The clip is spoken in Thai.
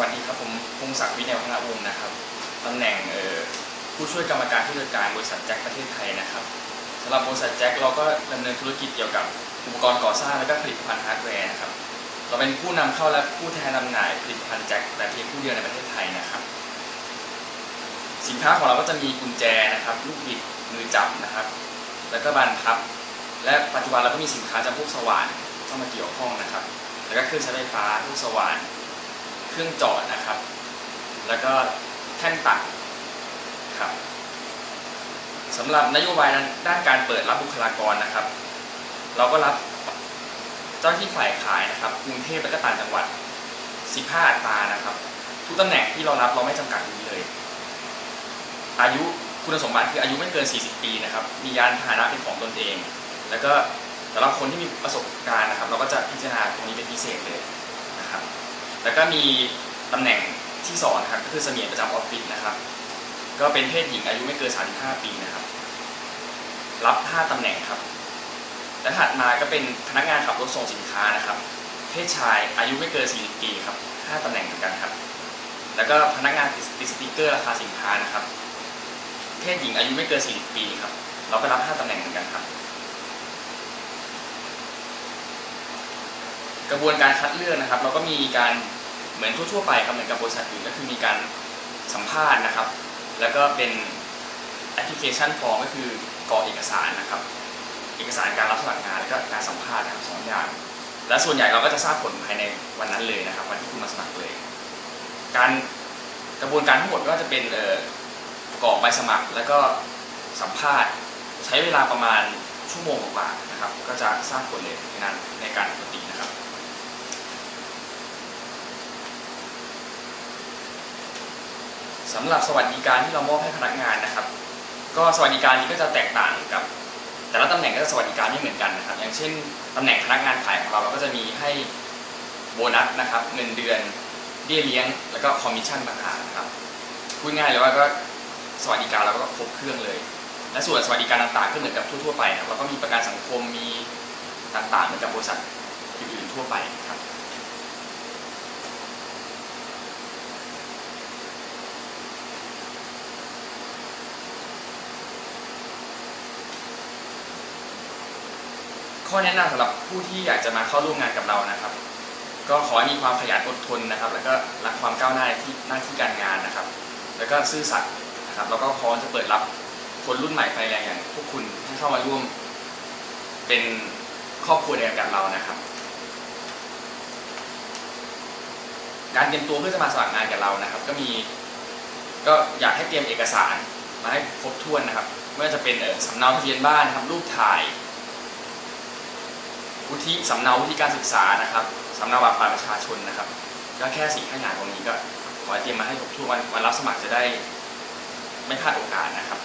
วัสดีครับผมพงศักดิ์วินัยพนวงศ์นะครับตำแหน่งผู้ช่วยกรรมการผู้จัดการบริษัทแจ็คประเทศไทยนะครับสำหรับบริษัทแจ็คเราก็ดำเนินธุรกิจเกี่ยวกับอุปกรณ์ก่อสร้างและก็ผลิตภัณฑ์ฮาร์ดแวร์นะครับเราเป็นผู้นำเข้าและผู้แทนจำหน่ายผลิตภัณฑ์แจ็คแต่เพียงผู้เดียวในประเทศไทยนะครับ สินค้าของเราก็จะมีกุญแจนะครับลูกบิดมือจับนะครับ แล้วก็บานพับ และปัจจุบันเราก็มีสินค้าจำพวกสว่านเข้ามาเกี่ยวข้องนะครับ แล้วก็เครื่องใช้ไฟฟ้าพวกสว่าน เครื่องจอดนะครับ แล้วก็แท่นตัดครับสำหรับนโยบายด้านการเปิดรับบุคลากรนะครับ เราก็รับเจ้าที่ฝ่ายขายนะครับกรุงเทพและก็ต่างจังหวัด 15 อัตรานะครับ ทุกตำแหน่งที่เรารับเราไม่จำกัดอายุเลย อายุคุณสมบัติคืออายุไม่เกิน 40 ปีนะครับ มียานพาหนะเป็นของตนเอง แล้วก็สำหรับคนที่มีประสบการณ์นะครับ เราก็จะพิจารณาตรงนี้เป็นพิเศษเลยนะครับ แล้วก็มีตำแหน่งที่สอนะครับก็คือเสมียนประจำออฟฟิศนะครับ ก็เป็นเพศหญิงอายุไม่เกิน 35 ปีนะครับ รับ 5ตำแหน่งครับ และถัดมาก็เป็นพนักงานขับรถส่งสินค้านะครับ เพศชายอายุไม่เกิน 40 ปีครับ 5ตำแหน่งเหมือนกันครับ แล้วก็พนักงานติดสติกเกอร์ราคาสินค้านะครับ เพศหญิงอายุไม่เกิน 40 ปีครับ เราก็รับ 5ตำแหน่งเหมือนกันครับ กระบวนการคัดเลือกนะครับ เราก็มีการ เหมือนทั่วๆไปครับเหมือนกับบริษัทอื่นก็คือมีการสัมภาษณ์นะครับ แล้วก็เป็นแอปพลิเคชันฟอร์มก็คือกรอกเอกสารนะครับ เอกสารการรับสมัครงานแล้วก็การสัมภาษณ์นะครับสองอย่าง และส่วนใหญ่เราก็จะทราบผลภายในวันนั้นเลยนะครับ วันที่คุณมาสมัครเลย การกระบวนการทั้งหมดก็จะเป็นเอ่อกรอกใบสมัคร แล้วก็สัมภาษณ์ ใช้เวลาประมาณชั่วโมงกว่านะครับ ก็จะทราบผลเลยในงานในการปกตินะครับ สำหรับสวัสดิการที่เรามอบให้พนักงานนะครับ ก็สวัสดิการนี้ก็จะแตกต่างกับ แต่ละตำแหน่งก็จะสวัสดิการไม่เหมือนกันนะครับ อย่างเช่นตำแหน่งพนักงานขายของเราเราก็จะมีให้โบนัสนะครับเงินเดือนเบี้ยเลี้ยง แล้วก็คอมมิชชั่นต่างหากนะครับพูดง่ายเลยว่าก็สวัสดิการเราก็ครบเครื่องเลย และส่วนสวัสดิการต่างๆก็เหมือนกับทั่วๆไปนะเราก็มีประกันสังคมมีต่างๆเหมือนกับบริษัทอื่นๆทั่วไปครับ ข้อแนะนำสำหรับผู้ที่อยากจะมาเข้าร่วมงานกับเรานะครับ ก็ขอให้มีความขยันอดทนนะครับ แล้วก็รักความก้าวหน้าในที่หน้าที่การงานนะครับ แล้วก็ซื่อสัตย์นะครับแล้วก็พร้อมจะเปิดรับคนรุ่นใหม่ไฟแรงอย่างพวกคุณให้เข้ามาร่วมเป็นครอบครัวเดียวกันกับเรานะครับ การเตรียมตัวเพื่อจะมาสมัครงานกับเรานะครับ ก็มีก็อยากให้เตรียมเอกสารมาให้ครบถ้วนนะครับไม่ว่าจะเป็นเอ่อสำเนาทะเบียนบ้านนะครับรูปถ่าย วุฒิสำเนาวุฒิการศึกษานะครับสำเนาบัตรประชาชนนะครับก็แค่สี่ข้าอย่างตรงนี้ก็ขอเตรียมมาให้ครบถ้วนวันรับสมัครจะได้ไม่พลาดโอกาสนะครับ